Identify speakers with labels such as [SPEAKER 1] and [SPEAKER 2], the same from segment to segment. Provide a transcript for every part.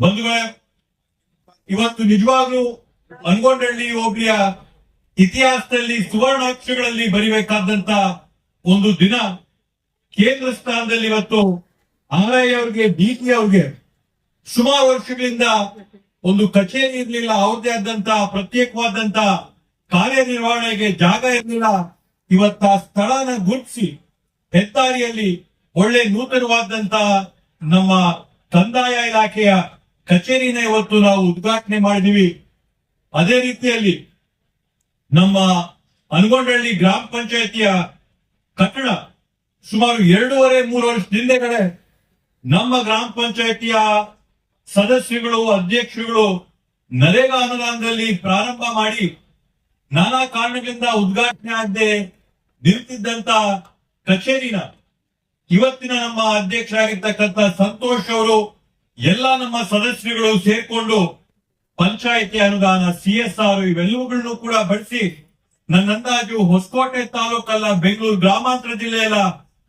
[SPEAKER 1] ಬಂಧುಗಳೇ, ಇವತ್ತು ನಿಜವಾಗ್ಲೂ ಅನ್ಗೊಂಡಹಳ್ಳಿ ಹೋಬಳಿಯ ಇತಿಹಾಸದಲ್ಲಿ ಸುವರ್ಣಾಕ್ಷರಗಳಲ್ಲಿ ಬರಿಬೇಕಾದಂತ ಒಂದು ದಿನ ಕೇಂದ್ರ ಸ್ಥಾನದಲ್ಲಿ ಇವತ್ತು ಆರ್ ಐ ಅವ್ರಿಗೆ ಡಿ ಅವ್ರಿಗೆ ಸುಮಾರು ವರ್ಷಗಳಿಂದ ಒಂದು ಕಚೇರಿ ಇರಲಿಲ್ಲ ಅವ್ರದೇ ಆದಂತ ಪ್ರತ್ಯೇಕವಾದಂತ ಕಾರ್ಯನಿರ್ವಹಣೆಗೆ ಜಾಗ ಇರಲಿಲ್ಲ. ಇವತ್ತ ಸ್ಥಳನ ಗುರುತಿಸಿ ಹೆದ್ದಾರಿಯಲ್ಲಿ ಒಳ್ಳೆ ನೂತನವಾದಂತ ನಮ್ಮ ಕಂದಾಯ ಇಲಾಖೆಯ ಕಚೇರಿನ ಇವತ್ತು ನಾವು ಉದ್ಘಾಟನೆ ಮಾಡಿದೀವಿ ಅದೇ ರೀತಿಯಲ್ಲಿ ನಮ್ಮ ಅನಗೊಂಡಹಳ್ಳಿ ಗ್ರಾಮ ಪಂಚಾಯತಿಯ ಕಟ್ಟಡ ಸುಮಾರು ಎರಡೂವರೆ, ಮೂರು ವರ್ಷದ ಹಿಂದೆಗಡೆ ನಮ್ಮ ಗ್ರಾಮ ಪಂಚಾಯತಿಯ ಸದಸ್ಯಗಳು ಅಧ್ಯಕ್ಷರುಗಳು ನರೇಗಾ ಅನುದಾನದಲ್ಲಿ ಪ್ರಾರಂಭ ಮಾಡಿ ನಾನಾ ಕಾರಣಗಳಿಂದ ಉದ್ಘಾಟನೆ ಆಗದೆ ನಿಂತಿದ್ದಂತ ಕಚೇರಿನ ಇವತ್ತಿನ ನಮ್ಮ ಅಧ್ಯಕ್ಷರಾಗಿರ್ತಕ್ಕಂಥ ಸಂತೋಷ್ ಅವರು ಎಲ್ಲ ನಮ್ಮ ಸದಸ್ಯರುಗಳು ಸೇರ್ಕೊಂಡು ಪಂಚಾಯಿತಿ ಅನುದಾನ, ಸಿ ಎಸ್ ಆರ್, ಇವೆಲ್ಲವುಗಳನ್ನು ಕೂಡ ಬಳಸಿ ನನ್ನ ಅಂದಾಜು ಹೊಸಕೋಟೆ ತಾಲೂಕಲ್ಲ, ಬೆಂಗಳೂರು ಗ್ರಾಮಾಂತರ ಜಿಲ್ಲೆಯಲ್ಲ,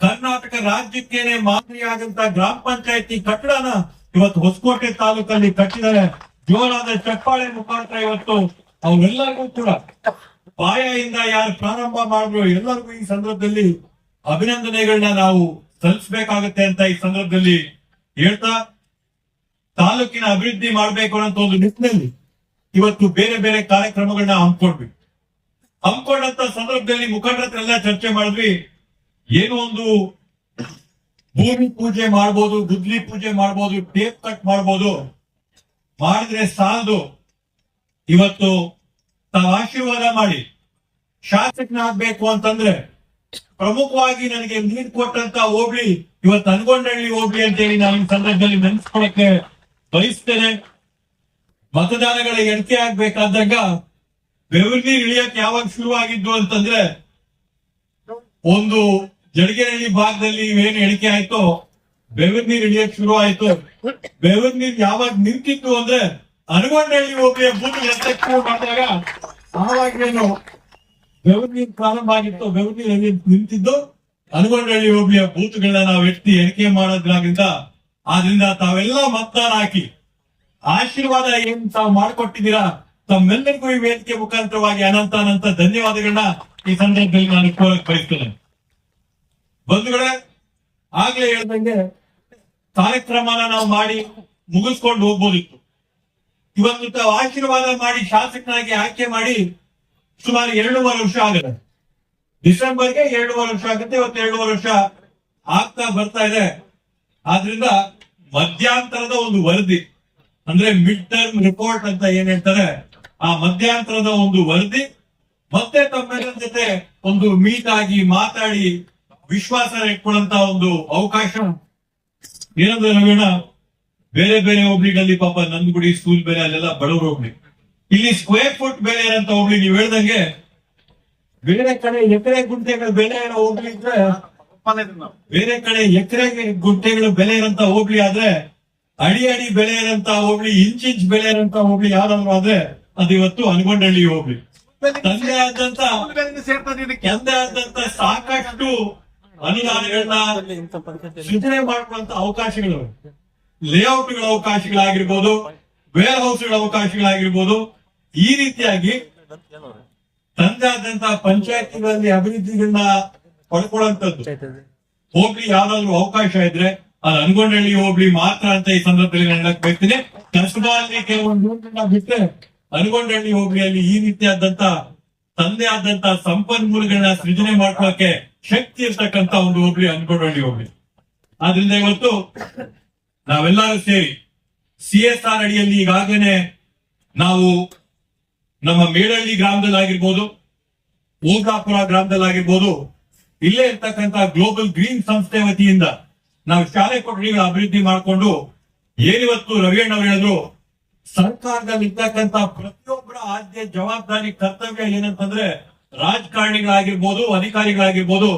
[SPEAKER 1] ಕರ್ನಾಟಕ ರಾಜ್ಯಕ್ಕೇನೆ ಮಾದರಿಯಾದಂತ ಗ್ರಾಮ ಪಂಚಾಯತಿ ಕಟ್ಟಡನ ಇವತ್ತು ಹೊಸಕೋಟೆ ತಾಲೂಕಲ್ಲಿ ಕಟ್ಟಿದರೆ ಜೋರಾದ ಚಪ್ಪಾಳೆ ಮುಖಾಂತರ ಇವತ್ತು ಅವರೆಲ್ಲರಿಗೂ ಕೂಡ ಬಾಯಿಂದ ಯಾರು ಪ್ರಾರಂಭ ಮಾಡಿದ್ರು ಎಲ್ಲರಿಗೂ ಈ ಸಂದರ್ಭದಲ್ಲಿ ಅಭಿನಂದನೆಗಳನ್ನ ನಾವು ಸಲ್ಲಿಸಬೇಕಾಗತ್ತೆ ಅಂತ ಈ ಸಂದರ್ಭದಲ್ಲಿ ಹೇಳ್ತಾ ತಾಲೂಕಿನ ಅಭಿವೃದ್ಧಿ ಮಾಡಬೇಕು ಅನ್ನೋ ಒಂದು ನಿಟ್ಟಿನಲ್ಲಿ ಇವತ್ತು ಬೇರೆ ಬೇರೆ ಕಾರ್ಯಕ್ರಮಗಳನ್ನ ಹಮ್ಮಿಕೊಂಡ್ವಿ. ಹಮ್ಮಿಕೊಂಡಂತ ಸಂದರ್ಭದಲ್ಲಿ ಮುಖಂಡರತ್ರೆಲ್ಲ ಚರ್ಚೆ ಮಾಡಿದ್ವಿ. ಏನು ಒಂದು ಭೂಮಿ ಪೂಜೆ ಮಾಡ್ಬೋದು, ಗುದ್ಲಿ ಪೂಜೆ ಮಾಡ್ಬೋದು, ಟೇಪ್ ಕಟ್ ಮಾಡ್ಬೋದು. ಮಾಡಿದ್ರೆ ಸಾಲದು. ಇವತ್ತು ತಾವು ಆಶೀರ್ವಾದ ಮಾಡಿ ಶಾಸಕನಾಗ್ಬೇಕು ಅಂತಂದ್ರೆ ಪ್ರಮುಖವಾಗಿ ನನಗೆ ನೀರು ಕೊಟ್ಟಂತ ಹೋಗ್ಲಿ ಇವತ್ತು ಅನ್ಕೊಂಡಳ್ಳಿ ಹೋಗ್ಲಿ ಅಂತೇಳಿ ನಾನು ಸಂದರ್ಭದಲ್ಲಿ ನೆನೆಸ್ಕೊಳಕ್ಕೆ ಬಯಸ್ತೇನೆ ಮತದಾನಗಳ ಎಣಿಕೆ ಆಗ್ಬೇಕಾದಾಗ ಬೆವರ್ನೀರ್ ಇಳಿಯಕ್ ಯಾವಾಗ ಶುರುವಾಗಿದ್ದು ಅಂತಂದ್ರೆ ಒಂದು ಜಡಗೆರಳ್ಳಿ ಭಾಗದಲ್ಲಿ ಏನ್ ಎಣಿಕೆ ಆಯ್ತು ಬೆವರ್ನೀರ್ ಇಳಿಯಕ್ ಶುರು ಆಯ್ತು. ಬೆವರ್ನೀರ್ ಯಾವಾಗ ನಿಂತಿತ್ತು ಅಂದ್ರೆ ಅನಗೊಂಡಳ್ಳಿ ಭೂಮಿ ಬೂತ್ ಎತ್ತಕ್ಕೆ ಮಾಡಿದಾಗ ಆವಾಗೇನು ಬೆವರ್ನೀರ್ ಪ್ರಾರಂಭ ಆಗಿತ್ತು. ಬೆವರ್ ನೀರು ನಿಂತಿದ್ದು ಅನಗೊಂಡಳ್ಳಿ ಹೋಗ್ಲಿಯ ಬೂತ್ಗಳನ್ನ ನಾವು ಎತ್ತಿ ಎಣಿಕೆ ಮಾಡೋದ್ರಾಗಿಂದ ಆದ್ರಿಂದ ತಾವೆಲ್ಲ ಮತದಾನ ಹಾಕಿ. ಆಶೀರ್ವಾದ ಏನ್ ತಾವು ಮಾಡಿಕೊಟ್ಟಿದ್ದೀರಾ, ತಮ್ಮೆಲ್ಲರಿಗೂ ಈ ವೇದಿಕೆ ಮುಖಾಂತರವಾಗಿ ಅನಂತ ಅನಂತ ಧನ್ಯವಾದಗಳನ್ನ ಈ ಸಂದರ್ಭದಲ್ಲಿ ನಾನು ಕೋರಕ್ ಬಯಸ್ತೇನೆ. ಬಂಧುಗಳೇ, ಆಗ್ಲೇ ಹೇಳ್ದಂಗೆ ಕಾರ್ಯಕ್ರಮನ ನಾವು ಮಾಡಿ ಮುಗಿಸ್ಕೊಂಡು ಹೋಗ್ಬೋದಿತ್ತು. ಇವತ್ತು ತಾವು ಆಶೀರ್ವಾದ ಮಾಡಿ ಶಾಸಕನಾಗಿ ಆಯ್ಕೆ ಮಾಡಿ ಸುಮಾರು ಎರಡೂವರೆ ವರ್ಷ ಆಗುತ್ತೆ ಡಿಸೆಂಬರ್ಗೆ ಎರಡೂವರೆ ವರ್ಷ ಆಗುತ್ತೆ, ಇವತ್ತು ಎರಡೂವರೆ ವರ್ಷ ಆಗ್ತಾ ಬರ್ತಾ ಇದೆ. ಆದ್ರಿಂದ ಮಧ್ಯಂತರದ ಒಂದು ವರದಿ, ಅಂದ್ರೆ ಮಿಡ್ ಟರ್ಮ್ ರಿಪೋರ್ಟ್ ಅಂತ ಏನ್ ಹೇಳ್ತಾರೆ, ಆ ಮಧ್ಯಂತರದ ಒಂದು ವರದಿ, ಮತ್ತೆ ತಮ್ಮೆಲ್ಲರ ಜೊತೆ ಒಂದು ಮೀಟ್ ಆಗಿ ಮಾತಾಡಿ ವಿಶ್ವಾಸ ಇಟ್ಕೊಳ್ಳಂತ ಒಂದು ಅವಕಾಶ. ಏನಂದ್ರೆ ನವೀಣ ಬೇರೆ ಬೇರೆ ಹೋಗ್ಲಿಗಳಲ್ಲಿ ಪಾಪ ನಂದ್ಗುಡಿ ಸ್ಕೂಲ್ ಬೇರೆ, ಅಲ್ಲೆಲ್ಲ ಬಡವರು ಹೋಗ್ಲಿ ಇಲ್ಲಿ ಸ್ಕ್ವೇರ್ ಫುಟ್ ಬೆಲೆ ಏನಂತ ಹೋಗ್ಲಿ ನೀವು ಹೇಳ್ದಂಗೆ, ಬೇರೆ ಕಡೆ ಎಕರೆ ಗುಂಟೆಗಳ ಬೆಲೆ ಏನೋ ಹೋಗ್ಲಿ ಇದ್ರೆ ಬೇರೆ ಕಡೆ ಎಕರೆ ಗುಂಟೆಗಳು ಬೆಲೆ ಇರಂತ ಹೋಗ್ಲಿ ಆದ್ರೆ ಅಡಿ ಅಡಿ ಬೆಲೆ ಇರಂತ ಹೋಗ್ಲಿ ಇಂಚ್ ಇಂಚ್ ಬೆಲೆ ಇರಂತ ಹೋಗ್ಲಿ ಯಾರಾದ್ರೂ ಆದ್ರೆ ಅದು ಇವತ್ತು ಅನ್ಕೊಂಡಳ್ಳಿ ಹೋಗ್ಲಿ. ತಂದೆ ಆದಂತ ತಂದೆ ಆದಂತ ಸಾಕಷ್ಟು ಅನುದಾನಗಳನ್ನ ಸೃಜನೆ ಮಾಡುವಂತ ಅವಕಾಶಗಳು. ಲೇಔಟ್ಗಳ ಅವಕಾಶಗಳಾಗಿರ್ಬೋದು ವೇರ್ ಹೌಸ್ಗಳ ಅವಕಾಶಗಳಾಗಿರ್ಬೋದು ಈ ರೀತಿಯಾಗಿ ತಂದೆ ಆದಂತ ಪಂಚಾಯತಿಗಳಲ್ಲಿ ಅಭಿವೃದ್ಧಿಗಳನ್ನ ಪಡ್ಕೊಳ್ಳುವಂಥದ್ದು ಹೋಗ್ಲಿ ಯಾವ್ದಾದ್ರು ಅವಕಾಶ ಇದ್ರೆ ಅದು ಅನ್ಕೊಂಡಳ್ಳಿ ಹೋಗ್ಲಿ ಮಾತ್ರ ಅಂತ ಈ ಸಂದರ್ಭದಲ್ಲಿ ನಾನು ಹೇಳಕ್ ಬೇಕಿದೆ ಕಸಬಲ್ಲಿ ಕೆಲವೊಂದು ಬಿಟ್ಟೆ ಅನ್ಕೊಂಡಳ್ಳಿ ಹೋಗ್ಲಿ ಅಲ್ಲಿ ಈ ರೀತಿಯಾದಂತ ತಂದೆ ಆದಂತ ಸಂಪನ್ಮೂಲಗಳನ್ನ ಸೃಜನೆ ಮಾಡ್ಕೊಳಕ್ಕೆ ಶಕ್ತಿ ಇರ್ತಕ್ಕಂತ ಒಂದು ಹೋಗ್ಲಿ ಅನ್ಕೊಂಡಳ್ಳಿ ಹೋಗ್ಲಿ. ಆದ್ರಿಂದ ಇವತ್ತು ನಾವೆಲ್ಲರೂ ಸೇರಿ ಸಿ ಎಸ್ ಆರ್ ಅಡಿಯಲ್ಲಿ ಈಗಾಗಲೇ ನಾವು ನಮ್ಮ ಮೇಡಹಳ್ಳಿ ಗ್ರಾಮದಲ್ಲಾಗಿರ್ಬೋದು ಓಗಾಪುರ ಗ್ರಾಮದಲ್ಲಾಗಿರ್ಬೋದು ಇಲ್ಲೇ ಇರ್ತಕ್ಕಂತ ಗ್ಲೋಬಲ್ ಗ್ರೀನ್ ಸಂಸ್ಥೆ ವತಿಯಿಂದ ನಾವು ಶಾಲೆ ಕೊಠಡಿಗಳ ಅಭಿವೃದ್ಧಿ ಮಾಡಿಕೊಂಡು ಏನಿವತ್ತು ರವಿಯಣ್ಣ ಅವರು ಹೇಳಿದ್ರು? ಸರ್ಕಾರದಲ್ಲಿ ಇರ್ತಕ್ಕಂತ ಪ್ರತಿಯೊಬ್ಬರ ಆದ್ಯ ಜವಾಬ್ದಾರಿ ಕರ್ತವ್ಯ ಏನಂತಂದ್ರೆ ರಾಜಕಾರಣಿಗಳಾಗಿರ್ಬೋದು, ಅಧಿಕಾರಿಗಳಾಗಿರ್ಬೋದು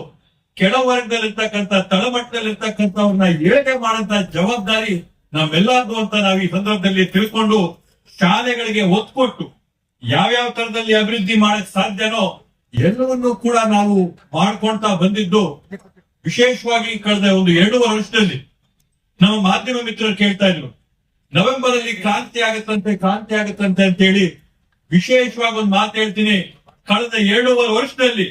[SPEAKER 1] ಕೆಳವರ್ಗದಲ್ಲಿರ್ತಕ್ಕಂಥ ತಳಮಟ್ಟದಲ್ಲಿರ್ತಕ್ಕಂಥವ್ರನ್ನ ಏಳಿಗೆ ಮಾಡಂತ ಜವಾಬ್ದಾರಿ ನಮ್ಮೆಲ್ಲರದು ಅಂತ ನಾವು ಈ ಸಂದರ್ಭದಲ್ಲಿ ತಿಳ್ಕೊಂಡು ಶಾಲೆಗಳಿಗೆ ಒತ್ತು ಕೊಟ್ಟು ಯಾವ್ಯಾವ ತರದಲ್ಲಿ ಅಭಿವೃದ್ಧಿ ಮಾಡಕ್ ಸಾಧ್ಯನೋ ಎಲ್ಲವನ್ನೂ ಕೂಡ ನಾವು ಮಾಡ್ಕೊಂತ ಬಂದಿದ್ದು ವಿಶೇಷವಾಗಿ ಕಳೆದ ಒಂದು ಎರಡು ವರ್ಷದಲ್ಲಿ. ನಮ್ಮ ಮಾಧ್ಯಮ ಮಿತ್ರರು ಕೇಳ್ತಾ ಇದ್ರು ನವೆಂಬರ್ ಅಲ್ಲಿ ಕ್ರಾಂತಿ ಆಗತ್ತಂತೆ ಕ್ರಾಂತಿ ಆಗತ್ತಂತೆ ಅಂತ ಹೇಳಿ ವಿಶೇಷವಾಗಿ ಒಂದು ಮಾತು ಹೇಳ್ತೀನಿ. ಕಳೆದ ಎರಡೂವರೆ ವರ್ಷದಲ್ಲಿ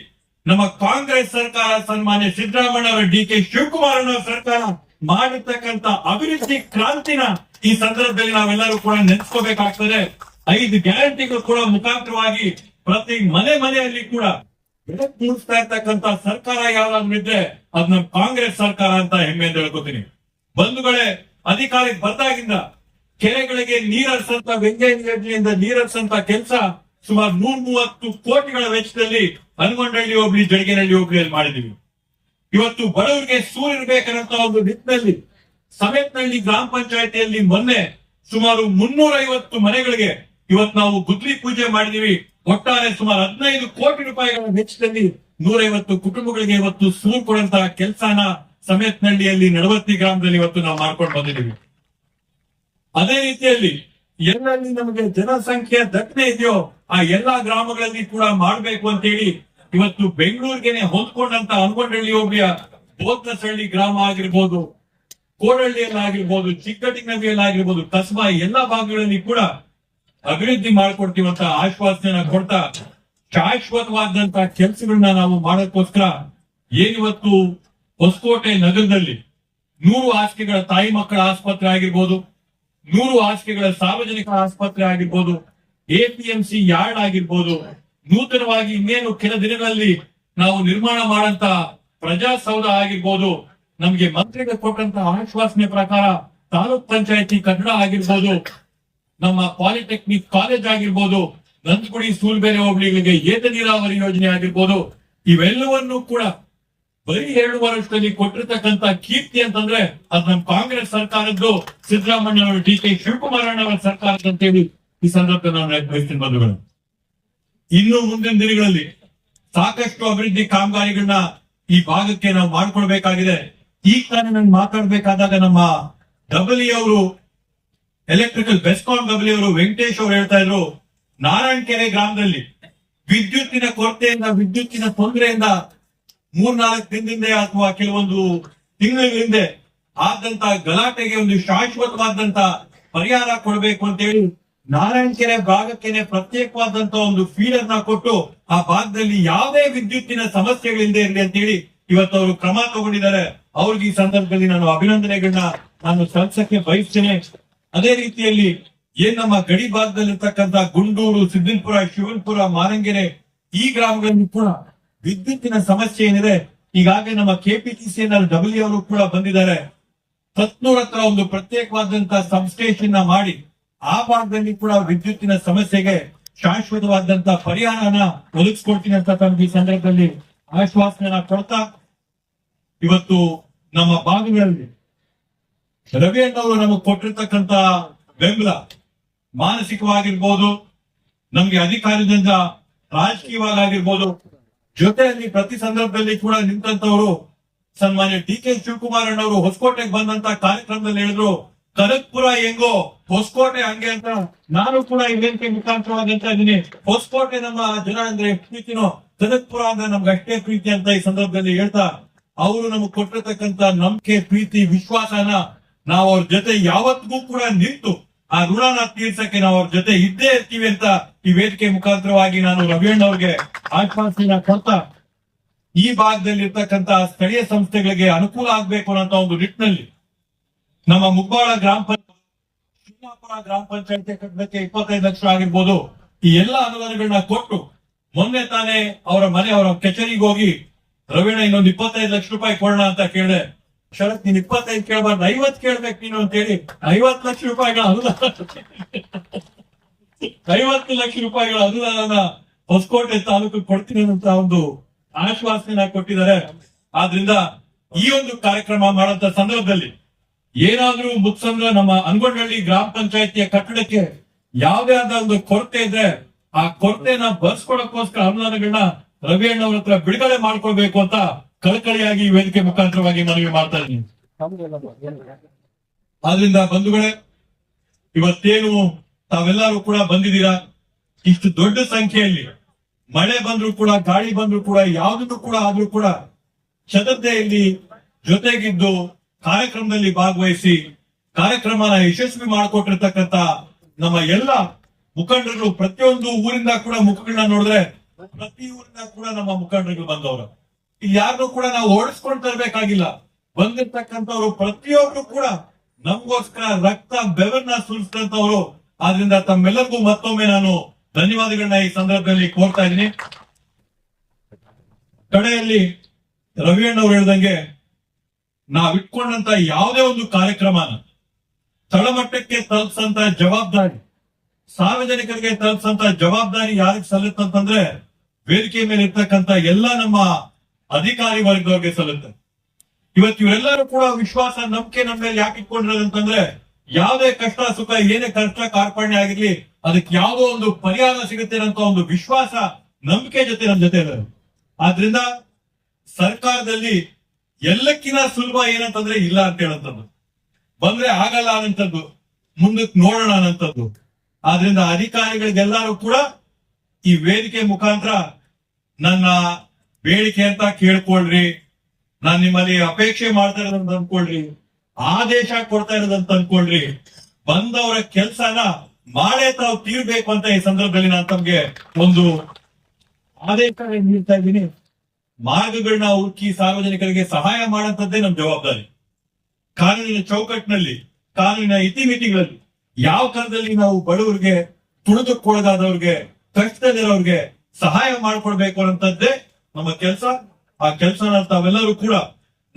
[SPEAKER 1] ನಮ್ಮ ಕಾಂಗ್ರೆಸ್ ಸರ್ಕಾರ ಸನ್ಮಾನ್ಯ ಸಿದ್ದರಾಮಯ್ಯ ಅವರ ಡಿ ಕೆ ಶಿವಕುಮಾರ್ ಅವರ ಸರ್ಕಾರ ಮಾಡಿರ್ತಕ್ಕಂತ ಅಭಿವೃದ್ಧಿ ಕ್ರಾಂತಿನ ಈ ಸಂದರ್ಭದಲ್ಲಿ ನಾವೆಲ್ಲರೂ ಕೂಡ ನೆನೆಸ್ಕೋಬೇಕಾಗ್ತದೆ. ಐದು ಗ್ಯಾರಂಟಿಗಳು ಕೂಡ ಮುಖಾಂತರವಾಗಿ ಪ್ರತಿ ಮನೆ ಮನೆಯಲ್ಲಿ ಕೂಡ ಬೆಳಕು ಮೂಡಿಸ್ತಾ ಇರ್ತಕ್ಕಂತ ಸರ್ಕಾರ ಯಾವ್ದಾದ್ರು ಇದ್ರೆ ಅದ್ ನಮ್ ಕಾಂಗ್ರೆಸ್ ಸರ್ಕಾರ ಅಂತ ಹೆಮ್ಮೆ ಅಂತ ಹೇಳ್ಕೊತೀನಿ. ಬಂಧುಗಳೇ ಅಧಿಕಾರಕ್ಕೆ ಬರ್ದಾಗಿಂದ ಕೆರೆಗಳಿಗೆ ನೀರಸಂತ ವೆಂಕಯ್ಯ ಯೋಜನೆಯಿಂದ ನೀರರ್ಸಂತ ಕೆಲಸ ಸುಮಾರು ನೂರ್ ಮೂವತ್ತು ಕೋಟಿಗಳ ವೆಚ್ಚದಲ್ಲಿ ಹನುಮಂಡಳ್ಳಿ ಹೋಬಳಿ ಜಡಗೇನಹಳ್ಳಿ ಹೋಬಳಿಯಲ್ಲಿ ಮಾಡಿದೀವಿ. ಇವತ್ತು ಬಡವರಿಗೆ ಸೂರು ಇರ್ಬೇಕನ್ನಂತ ಒಂದು ನಿಟ್ಟಿನಲ್ಲಿ ಸಮೇತನಹಳ್ಳಿ ಗ್ರಾಮ ಪಂಚಾಯತಿಯಲ್ಲಿ ಮೊನ್ನೆ ಸುಮಾರು ಮುನ್ನೂರ ಐವತ್ತು ಮನೆಗಳಿಗೆ ಇವತ್ತು ನಾವು ಗುದ್ಲಿ ಪೂಜೆ ಮಾಡಿದೀವಿ. ಒಟ್ಟಾರೆ ಸುಮಾರು ಹದಿನೈದು ಕೋಟಿ ರೂಪಾಯಿಗಳ ವೆಚ್ಚದಲ್ಲಿ ನೂರೈವತ್ತು ಕುಟುಂಬಗಳಿಗೆ ಇವತ್ತು ಸೂರು ಕೊಡುವಂತಹ ಕೆಲಸನ ಸಮೇತನಹಳ್ಳಿಯಲ್ಲಿ ನಡವತ್ತಿ ಗ್ರಾಮದಲ್ಲಿ ಇವತ್ತು ನಾವು ಮಾಡ್ಕೊಂಡು ಬಂದಿದ್ದೀವಿ. ಅದೇ ರೀತಿಯಲ್ಲಿ ಎಲ್ಲಲ್ಲಿ ನಮಗೆ ಜನಸಂಖ್ಯೆ ದಟ್ಟಣೆ ಇದೆಯೋ ಆ ಎಲ್ಲಾ ಗ್ರಾಮಗಳಲ್ಲಿ ಕೂಡ ಮಾಡಬೇಕು ಅಂತ ಹೇಳಿ ಇವತ್ತು ಬೆಂಗಳೂರಿಗೆನೆ ಹೊಂದ್ಕೊಂಡಂತ ಅನ್ಕೊಂಡಳ್ಳಿ ಹೋಗಿಯ ಬೋತ್ನಸಳ್ಳಿ ಗ್ರಾಮ ಆಗಿರ್ಬೋದು, ಕೋಡಳ್ಳಿಯಲ್ಲಾಗಿರ್ಬೋದು ಚಿಕ್ಕಟಿನದಿಯಲ್ಲಾಗಿರ್ಬೋದು ಕಸ್ಬಾ ಎಲ್ಲಾ ಭಾಗಗಳಲ್ಲಿ ಕೂಡ ಅಭಿವೃದ್ಧಿ ಮಾಡಿಕೊಡ್ತೀವಂತ ಆಶ್ವಾಸನೆಯನ್ನ ಕೊಡ್ತಾ ಶಾಶ್ವತವಾದಂತ ಕೆಲಸಗಳನ್ನ ನಾವು ಮಾಡೋಕ್ಕೋಸ್ಕರ ಏನಿವತ್ತು ಹೊಸಕೋಟೆ ನಗರದಲ್ಲಿ ನೂರು ಹಾಸಿಗೆಗಳ ತಾಯಿ ಮಕ್ಕಳ ಆಸ್ಪತ್ರೆ ಆಗಿರ್ಬೋದು, ನೂರು ಹಾಸಿಗೆಗಳ ಸಾರ್ವಜನಿಕ ಆಸ್ಪತ್ರೆ ಆಗಿರ್ಬೋದು, ಎಪಿಎಂಸಿ ಯಾರ್ಡ್ ಆಗಿರ್ಬೋದು, ನೂತನವಾಗಿ ಇನ್ನೇನು ಕೆಲ ದಿನಗಳಲ್ಲಿ ನಾವು ನಿರ್ಮಾಣ ಮಾಡಂತ ಪ್ರಜಾಸೌಧ ಆಗಿರ್ಬೋದು, ನಮ್ಗೆ ಮಂತ್ರಿಗಳು ಕೊಟ್ಟಂತ ಆಶ್ವಾಸನೆ ಪ್ರಕಾರ ತಾಲೂಕ್ ಪಂಚಾಯತಿ ಕಟ್ಟಡ ಆಗಿರ್ಬೋದು ನಮ್ಮ ಪಾಲಿಟೆಕ್ನಿಕ್ ಕಾಲೇಜ್ ಆಗಿರ್ಬೋದು ನಂದಗುಡಿ ಸೂಲ್ಬೇರೆ ಹೋಬಳಿಗಳಿಗೆ ಏತ ನೀರಾವರಿ ಯೋಜನೆ ಆಗಿರ್ಬೋದು, ಇವೆಲ್ಲವನ್ನೂ ಕೂಡ ಬರೀ ಎರಡು ವರ್ಷದಲ್ಲಿ ಕೊಟ್ಟಿರ್ತಕ್ಕಂತ ಕೀರ್ತಿ ಅಂತಂದ್ರೆ ಅದು ನಮ್ಮ ಕಾಂಗ್ರೆಸ್ ಸರ್ಕಾರದ್ದು ಸಿದ್ದರಾಮಯ್ಯ ಅವರು ಡಿ ಕೆ ಶಿವಕುಮಾರ್ ಅವರ ಅಂತ ಹೇಳಿ ಈ ಸಂದರ್ಭ ನಾನು ಬಯಸ್ತೀನಿ ಬಂಧುಗಳು ಇನ್ನು ಮುಂದಿನ ದಿನಗಳಲ್ಲಿ ಸಾಕಷ್ಟು ಅಭಿವೃದ್ಧಿ ಕಾಮಗಾರಿಗಳನ್ನ ಈ ಭಾಗಕ್ಕೆ ನಾವು ಮಾಡ್ಕೊಳ್ಬೇಕಾಗಿದೆ. ಈ ಕಾರಣ ನಾನು ಮಾತಾಡ್ಬೇಕಾದಾಗ ನಮ್ಮ ಡಬ್ಲ್ಯೂ ಅವರು ಎಲೆಕ್ಟ್ರಿಕಲ್ ಬೆಸ್ಕಾಂ ಡಬ್ಲ್ಯೂ ಅವರು ವೆಂಕಟೇಶ್ ಅವರು ಹೇಳ್ತಾ ಇದ್ರು, ನಾರಾಯಣಕೆರೆ ಗ್ರಾಮದಲ್ಲಿ ವಿದ್ಯುತ್ತಿನ ಕೊರತೆಯಿಂದ, ವಿದ್ಯುತ್ತಿನ ತೊಂದರೆಯಿಂದ ಮೂರ್ನಾಲ್ಕು ದಿನದಿಂದ ಅಥವಾ ಕೆಲವೊಂದು ತಿಂಗಳ ಹಿಂದೆ ಆದಂತ ಗಲಾಟೆಗೆ ಒಂದು ಶಾಶ್ವತವಾದಂತ ಪರಿಹಾರ ಕೊಡಬೇಕು ಅಂತ ಹೇಳಿ ನಾರಾಯಣಕೆರೆ ಭಾಗಕ್ಕೆನೆ ಪ್ರತ್ಯೇಕವಾದಂತ ಒಂದು ಫೀಡರ್ನ ಕೊಟ್ಟು ಆ ಭಾಗದಲ್ಲಿ ಯಾವುದೇ ವಿದ್ಯುತ್ತಿನ ಸಮಸ್ಯೆಗಳಿಲ್ಲದೆ ಇರಲಿ ಅಂತ ಹೇಳಿ ಇವತ್ತು ಅವರು ಕ್ರಮ ತಗೊಂಡಿದ್ದಾರೆ. ಅವ್ರಿಗೆ ಈ ಸಂದರ್ಭದಲ್ಲಿ ನಾನು ಅಭಿನಂದನೆಗಳನ್ನ ನಾನು ಸಲ್ಲಿಸಕ್ಕೆ ಬಯಸ್ತೇನೆ. ಅದೇ ರೀತಿಯಲ್ಲಿ ಏನ್ ನಮ್ಮ ಗಡಿ ಭಾಗದಲ್ಲಿರ್ತಕ್ಕಂಥ ಗುಂಡೂರು, ಸಿದ್ದಿನ್ಪುರ, ಶಿವನ್ಪುರ, ಮಾರಂಗೆರೆ ಈ ಗ್ರಾಮಗಳಲ್ಲಿ ಕೂಡ ವಿದ್ಯುತ್ತಿನ ಸಮಸ್ಯೆ ಏನಿದೆ, ಈಗಾಗಲೇ ನಮ್ಮ ಕೆಪಿಟಿಸಿ ಡಬ್ಲ್ಯೂ ಅವರು ಕೂಡ ಬಂದಿದ್ದಾರೆ. ಸತ್ನೂರ ಹತ್ರ ಒಂದು ಪ್ರತ್ಯೇಕವಾದಂತಹ ಸಬ್ಸ್ಟೇಷನ್ ಮಾಡಿ ಆ ಭಾಗದಲ್ಲಿ ಕೂಡ ವಿದ್ಯುತ್ತಿನ ಸಮಸ್ಯೆಗೆ ಶಾಶ್ವತವಾದಂತ ಪರಿಹಾರನ ಒದಗಿಸ್ಕೊಡ್ತೀನಿ ಅಂತ ತಮ್ಗೆ ಈ ಸಂದರ್ಭದಲ್ಲಿ ಆಶ್ವಾಸನೆನ ಕೊಡ್ತಾ, ಇವತ್ತು ನಮ್ಮ ಭಾಗಗಳಲ್ಲಿ ರವಿ ಅಣ್ಣವರು ನಮಗೆ ಕೊಟ್ಟಿರ್ತಕ್ಕಂತ ಬೆಂಬಲ ಮಾನಸಿಕವಾಗಿರ್ಬೋದು, ನಮ್ಗೆ ಅಧಿಕಾರದಿಂದ ರಾಜಕೀಯವಾಗಿರ್ಬೋದು, ಜೊತೆಯಲ್ಲಿ ಪ್ರತಿ ಸಂದರ್ಭದಲ್ಲಿ ಕೂಡ ನಿಂತವರು ಸನ್ಮಾನ್ಯ ಡಿ ಕೆ ಶಿವಕುಮಾರ್ ಅಣ್ಣವರು ಹೊಸಕೋಟೆಗೆ ಬಂದಂತ ಕಾರ್ಯಕ್ರಮದಲ್ಲಿ ಹೇಳಿದ್ರು, ಕನಕ್ಪುರ ಹೆಂಗೋ, ಹೊಸಕೋಟೆ ಹಂಗೆ ಅಂತ ನಾನು ಕೂಡ ವೇದಿಕೆ ಮುಖಾಂತರವಾಗಿ ಅಂತ ಇದ್ದೀನಿ ಹೊಸಕೋಟೆ ನಮ್ಮ ಜನ ಅಂದ್ರೆ ಎಷ್ಟು ಪ್ರೀತಿನೋ, ಕನಕ್ಪುರ ಅಂದ್ರೆ ನಮ್ಗೆ ಅಷ್ಟೇ ಪ್ರೀತಿ ಅಂತ ಈ ಸಂದರ್ಭದಲ್ಲಿ ಹೇಳ್ತಾ, ಅವರು ನಮಗೆ ಕೊಟ್ಟಿರ್ತಕ್ಕಂತ ನಂಬಿಕೆ, ಪ್ರೀತಿ, ವಿಶ್ವಾಸನ ನಾವು ಅವ್ರ ಜೊತೆ ಯಾವತ್ತಿಗೂ ಕೂಡ ನಿಂತು ಆ ಋಣನ ತೀರ್ಸಕ್ಕೆ ನಾವು ಅವ್ರ ಜೊತೆ ಇದ್ದೇ ಇರ್ತೀವಿ ಅಂತ ಈ ವೇದಿಕೆ ಮುಖಾಂತರವಾಗಿ ನಾನು ರವಿಯಣ್ಣ ಅವ್ರಿಗೆ ಆಶ್ವಾಸನ ಕೊಡ್ತಾ, ಈ ಭಾಗದಲ್ಲಿ ಇರ್ತಕ್ಕಂತ ಸ್ಥಳೀಯ ಸಂಸ್ಥೆಗಳಿಗೆ ಅನುಕೂಲ ಆಗ್ಬೇಕು ಅನ್ನೋ ಒಂದು ನಿಟ್ಟಿನಲ್ಲಿ ನಮ್ಮ ಮುಗ್ಬಾಳ ಗ್ರಾಮ ಪಂಚಾಯತ್ ಗ್ರಾಮ ಪಂಚಾಯತಿ ಕಟ್ಟಡಕ್ಕೆ ಇಪ್ಪತ್ತೈದು ಲಕ್ಷ ಆಗಿರ್ಬೋದು, ಈ ಎಲ್ಲ ಅನುದಾನಗಳನ್ನ ಕೊಟ್ಟು ಮೊನ್ನೆ ತಾನೇ ಅವರ ಮನೆ, ಅವರ ಕಚೇರಿಗೆ ಹೋಗಿ ರವೀಣ ಇನ್ನೊಂದು ಇಪ್ಪತ್ತೈದು ಲಕ್ಷ ರೂಪಾಯಿ ಕೊಡೋಣ ಅಂತ ಕೇಳಿದೆ. ಶರತ್ ನೀನ್ ಇಪ್ಪತ್ತೈದು ಕೇಳಬಾರ್ದು ಐವತ್ ಕೇಳ್ಬೇಕು ನೀನು ಅಂತ ಹೇಳಿ ಐವತ್ತು ಲಕ್ಷ ರೂಪಾಯಿಗಳ ಅನುದಾನ. ಐವತ್ತು ಲಕ್ಷ ರೂಪಾಯಿಗಳ ಅನುದಾನನ ಹೊಸಕೋಟೆ ತಾಲೂಕು ಕೊಡ್ತೀನಿ ಅಂತ ಒಂದು ಆಶ್ವಾಸನೆ ಕೊಟ್ಟಿದ್ದಾರೆ. ಆದ್ರಿಂದ ಈ ಒಂದು ಕಾರ್ಯಕ್ರಮ ಮಾಡಂತ ಸಂದರ್ಭದಲ್ಲಿ ಏನಾದ್ರೂ ಮುಖ್ಸಂದ್ರ ನಮ್ಮ ಅನ್ಗೊಂಡಹಳ್ಳಿ ಗ್ರಾಮ ಪಂಚಾಯತಿಯ ಕಟ್ಟಡಕ್ಕೆ ಯಾವ್ದೇ ಆದ ಒಂದು ಕೊರತೆ ಇದ್ರೆ ಆ ಕೊರತೆನ ಬರ್ಸ್ಕೊಡಕ್ಕೋಸ್ಕರ ಅನುದಾನಗಳನ್ನ ರವಿ ಅಣ್ಣವ್ರ ಹತ್ರ ಬಿಡುಗಡೆ ಮಾಡ್ಕೊಳ್ಬೇಕು ಅಂತ ಕಳಕಳಿಯಾಗಿ ಈ ವೇದಿಕೆ ಮುಖಾಂತರವಾಗಿ ಮನವಿ ಮಾಡ್ತಾ ಇದ್ದೀನಿ. ಆದ್ರಿಂದ ಬಂಧುಗಳೇ, ಇವತ್ತೇನು ತಾವೆಲ್ಲರೂ ಕೂಡ ಬಂದಿದ್ದೀರಾ? ಇಷ್ಟು ದೊಡ್ಡ ಸಂಖ್ಯೆಯಲ್ಲಿ. ಮಳೆ ಬಂದ್ರು ಕೂಡ, ಗಾಳಿ ಬಂದ್ರು ಕೂಡ, ಯಾವ್ದನ್ನು ಕೂಡ ಆದ್ರೂ ಕೂಡ ಶ್ರದ್ಧೆಯಲ್ಲಿ ಜೊತೆಗಿದ್ದು ಕಾರ್ಯಕ್ರಮದಲ್ಲಿ ಭಾಗವಹಿಸಿ ಕಾರ್ಯಕ್ರಮನ ಯಶಸ್ವಿ ಮಾಡಿಕೊಟ್ಟಿರ್ತಕ್ಕಂತ ನಮ್ಮ ಎಲ್ಲ ಮುಖಂಡರು ಪ್ರತಿಯೊಂದು ಊರಿಂದ ಕೂಡ ಮುಖಗಳನ್ನ ನೋಡಿದ್ರೆ ಪ್ರತಿ ಊರಿಂದ ಕೂಡ ನಮ್ಮ ಮುಖಂಡರುಗಳು ಬಂದವರು. ಯಾರನ್ನೂ ಕೂಡ ನಾವು ಓಡಿಸ್ಕೊಂಡು ತರಬೇಕಾಗಿಲ್ಲ. ಬಂದಿರ್ತಕ್ಕಂಥವ್ರು ಪ್ರತಿಯೊಬ್ರು ಕೂಡ ನಮಗೋಸ್ಕರ ರಕ್ತ ಬೆವರನ್ನ ಸುರಿಸಿದಂತವ್ರು ಆದ್ರಿಂದ ತಮ್ಮೆಲ್ಲರಿಗೂ ಮತ್ತೊಮ್ಮೆ ನಾನು ಧನ್ಯವಾದಗಳನ್ನ ಈ ಸಂದರ್ಭದಲ್ಲಿ ಕೋರ್ತಾ ಇದ್ದೀನಿ. ಕಡೆಯಲ್ಲಿ ರವಿಯಣ್ಣವ್ರು ಹೇಳ್ದಂಗೆ, ನಾವ್ ಇಟ್ಕೊಂಡಂತ ಯಾವುದೇ ಒಂದು ಕಾರ್ಯಕ್ರಮನ ತಳಮಟ್ಟಕ್ಕೆ ತಲುಪಿಸಂತ ಜವಾಬ್ದಾರಿ. ಸಾರ್ವಜನಿಕರಿಗೆ ತಲುಪಿಸಂತ ಜವಾಬ್ದಾರಿ ಯಾರಿಗೆ ಸಲ್ಲುತ್ತಂತಂದ್ರೆ ವೇದಿಕೆ ಮೇಲೆ ಇರ್ತಕ್ಕಂತ ಎಲ್ಲ ನಮ್ಮ ಅಧಿಕಾರಿ ವರ್ಗದವ್ರಿಗೆ ಸಲ್ಲುತ್ತೆ. ಇವತ್ತು ಇವರೆಲ್ಲರೂ ಕೂಡ ವಿಶ್ವಾಸ, ನಂಬಿಕೆ ನಮ್ಮ ಮೇಲೆ ಯಾಕೆ ಇಟ್ಕೊಂಡಿರೋದಂತಂದ್ರೆ ಯಾವುದೇ ಕಷ್ಟ, ಸುಖ, ಏನೇ ಕಷ್ಟ, ಕಾರ್ಪಣ್ಯ ಆಗಿರ್ಲಿ, ಅದಕ್ಕೆ ಯಾವುದೋ ಒಂದು ಪರಿಹಾರ ಸಿಗುತ್ತೆ ಅಂತ ಒಂದು ವಿಶ್ವಾಸ, ನಂಬಿಕೆ ಜೊತೆ ನಮ್ಮ ಜೊತೆ ಇದ್ದಾರೆ ಆದ್ರಿಂದ ಸರ್ಕಾರದಲ್ಲಿ ಎಲ್ಲಕ್ಕಿಂತ ಸುಲಭ ಏನಂತಂದ್ರೆ ಇಲ್ಲ ಅಂತ ಹೇಳಂತದ್ದು ಬಂದ್ರೆ ಆಗಲ್ಲ ಅನ್ನಂಥದ್ದು, ಮುಂದಕ್ಕೆ ನೋಡೋಣ ಅನ್ನಂಥದ್ದು. ಆದ್ರಿಂದ ಅಧಿಕಾರಿಗಳಿಗೆಲ್ಲರೂ ಕೂಡ ಈ ವೇದಿಕೆ ಮುಖಾಂತರ ನನ್ನ ಬೇಡಿಕೆ ಅಂತ ಕೇಳ್ಕೊಳ್ರಿ. ನಾನ್ ನಿಮ್ಮಲ್ಲಿ ಅಪೇಕ್ಷೆ ಮಾಡ್ತಾ ಇರೋದಂತ ಅನ್ಕೊಳ್ರಿ. ಆದೇಶ ಕೊಡ್ತಾ ಇರೋದಂತ ಅನ್ಕೊಳ್ರಿ. ಬಂದವರ ಕೆಲ್ಸನ ಮಾಡೇ ತಾವು ತೀರ್ಬೇಕು ಅಂತ ಈ ಸಂದರ್ಭದಲ್ಲಿ ನಾನು ತಮ್ಗೆ ಒಂದು ಆದೇಶ ನೀಡ್ತಾ ಇದ್ದೀನಿ. ಮಾರ್ಗಗಳನ್ನ ಹುಡುಕಿ ಸಾರ್ವಜನಿಕರಿಗೆ ಸಹಾಯ ಮಾಡಂತದ್ದೇ ನಮ್ ಜವಾಬ್ದಾರಿ. ಕಾನೂನಿನ ಚೌಕಟ್ಟಿನಲ್ಲಿ, ಕಾನೂನಿನ ಇತಿಮಿತಿಗಳಲ್ಲಿ ಯಾವ ಕಾಲದಲ್ಲಿ ನಾವು ಬಡವರಿಗೆ ತುಳಿದುಕೊಳಗಾದವ್ರಿಗೆ ಕಷ್ಟದಲ್ಲಿರೋರ್ಗೆ ಸಹಾಯ ಮಾಡ್ಕೊಡ್ಬೇಕು ಅನ್ನೋಂಥದ್ದೇ ನಮ್ಮ ಕೆಲಸ, ಆ ಕೆಲಸನ ತಾವೆಲ್ಲರೂ ಕೂಡ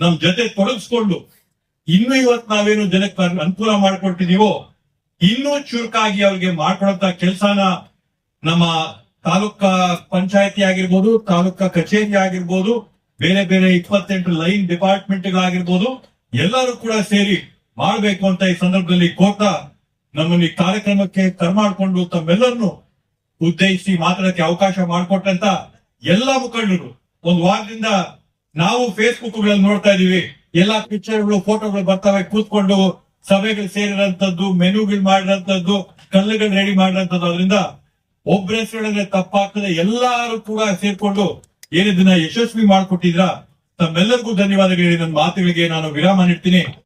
[SPEAKER 1] ನಮ್ ಜೊತೆ ತೊಡಗಿಸ್ಕೊಂಡು ಇನ್ನು ಇವತ್ತು ನಾವೇನು ಜನಕ್ಕೆ ಅನುಕೂಲ ಮಾಡ್ಕೊಟ್ಟಿದೀವೋ, ಇನ್ನೂ ಚುರುಕಾಗಿ ಅವ್ರಿಗೆ ಮಾಡ್ಕೊಳಂತ ಕೆಲಸನ ನಮ್ಮ ತಾಲೂಕಾ ಪಂಚಾಯತಿ ಆಗಿರ್ಬೋದು, ತಾಲೂಕ ಕಚೇರಿ ಆಗಿರ್ಬೋದು, ಬೇರೆ ಬೇರೆ ಇಪ್ಪತ್ತೆಂಟು ಲೈನ್ ಡಿಪಾರ್ಟ್ಮೆಂಟ್ ಗಳಾಗಿರ್ಬೋದು ಎಲ್ಲರೂ ಕೂಡ ಸೇರಿ ಮಾಡಬೇಕು ಅಂತ ಈ ಸಂದರ್ಭದಲ್ಲಿ ಕೋರ್ತಾ ನಮ್ಮನ್ನು ಈ ಕಾರ್ಯಕ್ರಮಕ್ಕೆ ಕರ್ಮಾಡ್ಕೊಂಡು ತಮ್ಮೆಲ್ಲರನ್ನು ಉದ್ದೇಶಿಸಿ ಮಾತಾಡಕ್ಕೆ ಅವಕಾಶ ಮಾಡಿಕೊಟ್ಟಂತ ಎಲ್ಲಾ ಮುಖಂಡರು. ಒಂದು ವಾರದಿಂದ ನಾವು ಫೇಸ್ಬುಕ್ ನೋಡ್ತಾ ಇದೀವಿ. ಎಲ್ಲಾ ಪಿಕ್ಚರ್ಗಳು ಫೋಟೋಗಳು ಬರ್ತವೆ. ಕೂತ್ಕೊಂಡು ಸಭೆಗಳು ಸೇರಿರಂತದ್ದು ಮೆನುಗಳು ಮಾಡಿರಂತದ್ದು ಕಲ್ಲುಗಳು ರೆಡಿ ಮಾಡಿರಂತದ್ದು ಅದರಿಂದ ಒಬ್ಬರ ಹೆಸರುಗಳನ್ನೇ ತಪ್ಪಾಗ್ತದೆ. ಎಲ್ಲಾರು ಕೂಡ ಸೇರ್ಕೊಂಡು ಏನಿದನ್ನ ಯಶಸ್ವಿ ಮಾಡಿಕೊಟ್ಟಿದ್ರ ತಮ್ಮೆಲ್ಲರಿಗೂ ಧನ್ಯವಾದಗಳು. ನನ್ನ ಮಾತುಗಳಿಗೆ ನಾನು ವಿರಾಮ ನೀಡ್ತೀನಿ.